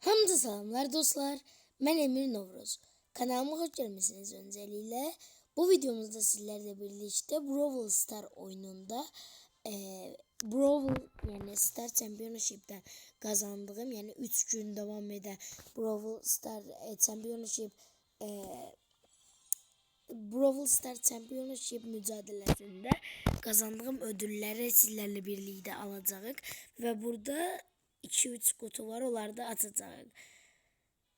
Hamza selamlar dostlar. Ben Emir Novruz. Kanalıma hoş gelmişsiniz öncelikle. Bu videomuzda sizlerle birlikte Brawl Star oyununda e, Brawl yani Star Championship'ten kazandığım yani 3 gün devam eden Brawl Star e, Championship e, Brawl Star Championship mücadelesinde kazandığım ödülleri sizlerle birlikte alacağız. Ve burada 2-3 kutu var. Onları da atacağız.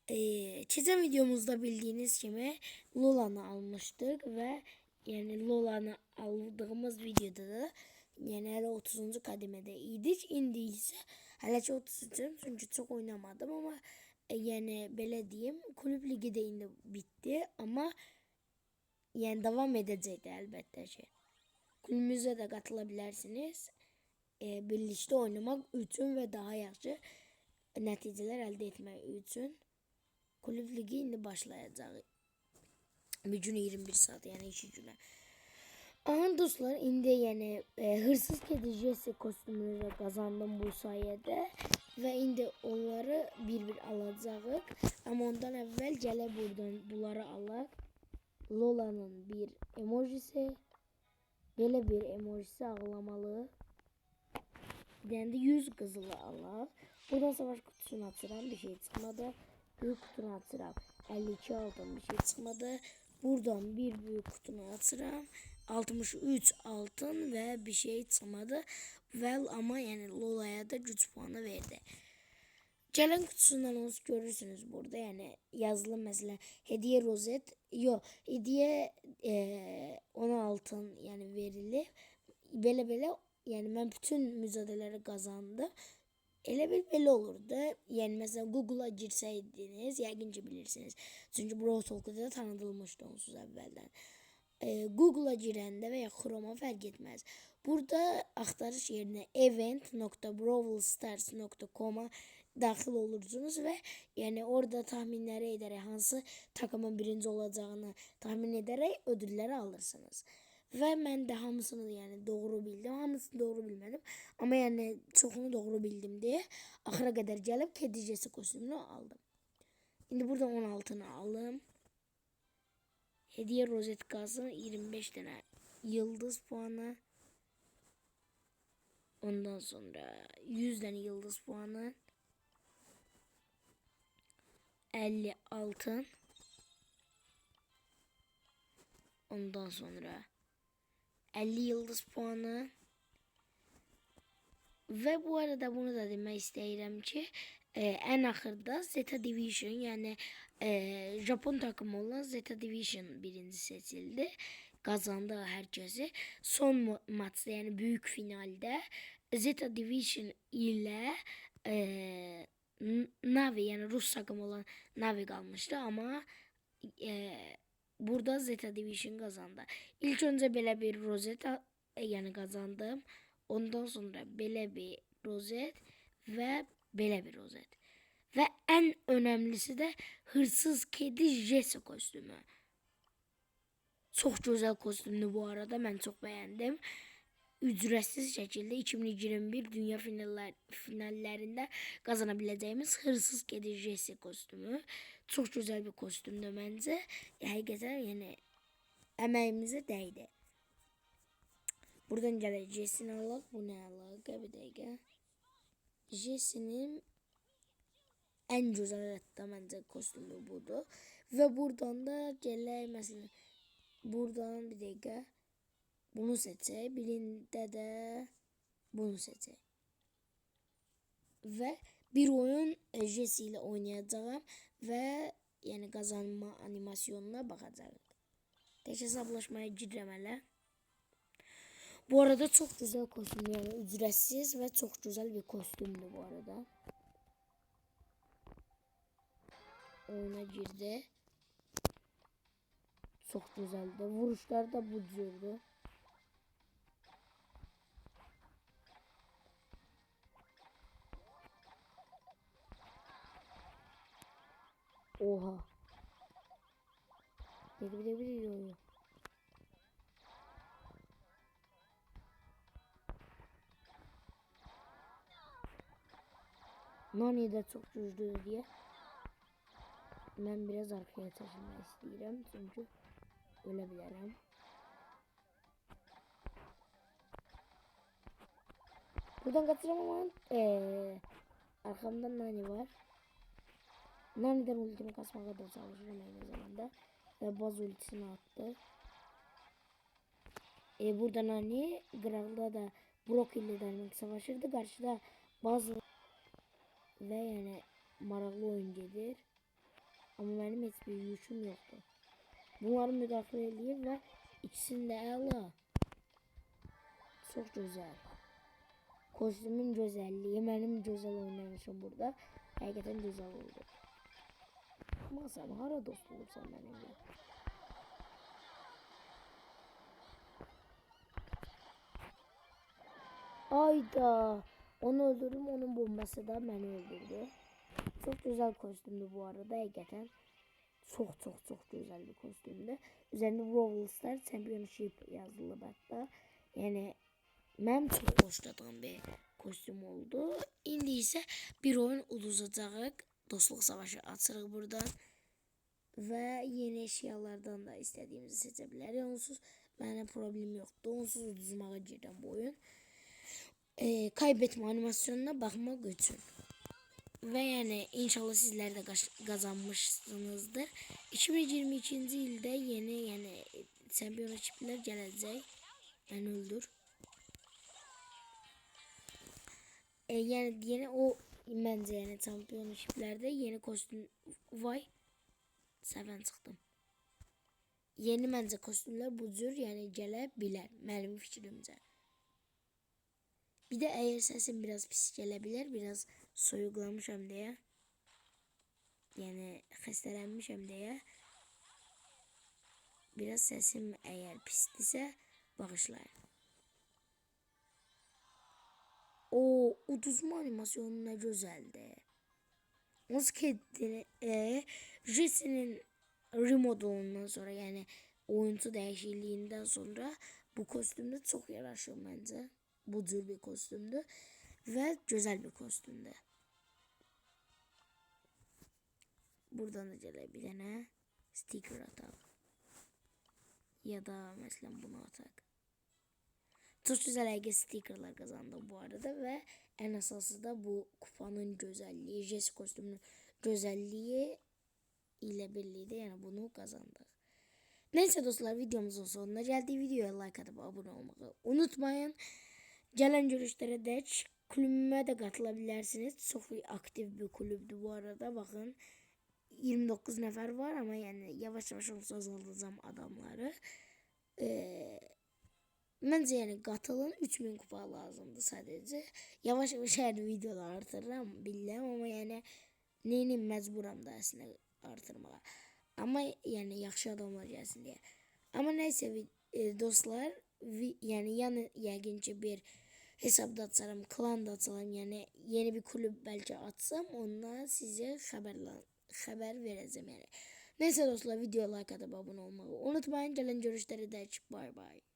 Ee, çizim videomuzda bildiğiniz gibi Lola'nı almıştık ve yani Lola'nı aldığımız videoda da yani hele 30. kademede idik. İndi ise hele 33. çünkü çok oynamadım ama e, yani böyle diyeyim kulüp ligi de indi bitti ama yani devam edecekti elbette ki. Kulübümüze de katılabilirsiniz. E, birlikte oynamak üçün ve daha yaxşı neticeler elde etmek üçün kulüp ligi indi başlayacak. Bir gün 21 saat yani iki güne. Aha dostlar indi yani e, hırsız kedi Jesse kostümünü de kazandım bu sayede. Ve indi onları bir bir alacağız. Ama ondan evvel gele buradan bunları alak. Lola'nın bir emojisi. Böyle bir emojisi ağlamalı. Yani de 100 kızılı alak. Buradan savaş kutusunu açıram bir şey çıkmadı. Büyük kutunu açıram. 52 altın bir şey çıkmadı. Buradan bir büyük kutunu açıram. 63 altın ve bir şey çıkmadı. Well ama yani Lola'ya da güç puanı verdi. Gelen kutusundan onu görürsünüz burada yani yazılı mesela hediye rozet yok hediye e, 10 altın yani verili böyle böyle yani bütün mücadeleleri kazandım. Elə bil belə olurdu. Yəni məsələn Google-a girsəydiniz, yəqincə bilirsiniz. Çünki Brawl Talk-da da tanıdılmışdı onsuz əvvəldən. E, Google-a girəndə və ya Chrome-a fərq etməz. Burada axtarış yerinə event.brawlstars.com-a daxil olursunuz və yəni orada tahminləri edərək hansı takımın birinci olacağını tahmin edərək ödülləri alırsınız. Ve ben de hamısını yani doğru bildim. Hamısını doğru bilmedim. Ama yani çoxunu doğru bildim diye axıra kadar gelip kedicesi kostümünü aldım. Şimdi burada 16'ını aldım. Hediye rozetkası 25 tane yıldız puanı. Ondan sonra 100 tane yıldız puanı. 50 altın. Ondan sonra 50 yıldız puanı. Ve bu arada bunu da demek isterim ki e, en ahırda Zeta Division yani e, Japon takımı olan Zeta Division birinci seçildi. Kazandı herkesi. Son maçta yani büyük finalde Zeta Division ile e, Navi yani Rus takımı olan Navi kalmıştı ama e, burada Zeta Division kazandı. İlk önce böyle bir rozet yani kazandım. Ondan sonra böyle bir rozet ve böyle bir rozet. Ve en önemlisi de hırsız kedi Jesse kostümü. Çok güzel kostümdü bu arada. Ben çok beğendim. Ücretsiz şekilde 2021 dünya finaller, finallerinde kazanabileceğimiz hırsız kedi Jesse kostümü. Çok güzel bir kostümdü bence. Hakikaten yani emeğimize değdi. Buradan gələ Jesse'ni alaq. Bu nə alaq? Bir dəqiqə. Jesse'nin en güzel hatta bence kostümü budur. Ve buradan da gələk mesela buradan bir dakika bunu seçək. Birində de bunu seçək. Ve bir oyun Jesse ile oynayacağım ve yani kazanma animasyonuna bakacağım. Tek hesaplaşmaya girəm hələ. Bu arada çok güzel kostüm yani ücretsiz ve çok güzel bir kostümdü bu arada. Oyuna girdi. Çok güzeldi. Vuruşlar da bu diyordu. Oha. Biri biri biri yiyor. Nani de çok güçlü diye. Ben biraz arkaya taşınmak istiyorum çünkü ölebilirim. Buradan kaçıramam ama ee, arkamda Nani var. Nani'den ultimi kasmaya kadar çalışırım aynı zamanda. Ve baz ultisini attı. E, burada Nani Gral'da da Brock ile Dynamite savaşırdı. Karşıda bazı ve yani maraklı oyuncudur. Ama benim hiçbir yuşum yoktu. Bunları müdahale edeyim ve ikisini de ele. Çok güzel. Kostümün güzelliği, benim güzel oynanışım burada. Hakikaten güzel oldu. Sen hara dost olursan benimle. Ayda. Onu öldürdüm. Onun bombası da beni öldürdü. Çok güzel kostümdü bu arada. Hakikaten çok çok çok güzel bir kostümdü. Üzerinde Brawl Championship yazılı hatta. Yani ben çok hoşladığım bir kostüm oldu. İndi ise bir oyun uzazacak. Dostluk savaşı açırıq buradan. Ve yeni eşyalardan da istediğimizi seçebiliriz. Onsuz benim problem yoktu. Onsuz uduzmağa girdim bu oyun. Ee, kaybetme animasyonuna bakmak için. Ve yani inşallah sizler de kazanmışsınızdır. 2022 yılda yeni yani championship'ler gelecek. Ben öldür. E, yani yeni o bence yani championship'lerde yeni kostüm vay seven çıktım. Yeni bence kostümler bu cür yani gelebilir benim fikrimce. Bir de eğer sesim biraz pis gelebilir biraz soyuklamışım diye. Yani hastalanmışım diye. Biraz sesim eğer pistise bağışlayın. O uduzma animasyonu ne güzeldi. Nasıl kendini e, Jesse'nin remodel'ından sonra yani oyuncu değişikliğinden sonra bu kostümde çok yaraşıyor bence. Bu tür bir kostümdü ve güzel bir kostümdü. Buradan da gele bir tane sticker atak. Ya da mesela bunu atak. Çok güzel Ege stickerlar kazandım bu arada ve en asası da bu kupanın güzelliği, Jesse kostümünün güzelliği ile birlikte yani bunu kazandık. Neyse dostlar videomuzun sonuna geldi. Videoya like atıp abone olmayı unutmayın. Gelen görüşlere de kulübüme de katılabilirsiniz. Çok aktif bir kulüptü bu arada. Bakın 29 nefer var ama yani yavaş yavaş olsa azaltacağım adamları. Ee, bence yani katılın 3000 kupa lazımdı sadece. Yavaş yavaş her videoda artırırım bilmem ama yani neyini mecburam da aslında artırmağa. Ama yani yaxşı adamlar gelsin diye. Ama neyse vi- e, dostlar vi- yani yani yəqin bir hesabda açarım, klan da açarım. Yani yeni bir kulüp belki açsam onunla size haberla haber vereceğim yani. Neyse dostlar video like atıp abone olmayı unutmayın. Gelen görüşleri de bye bye.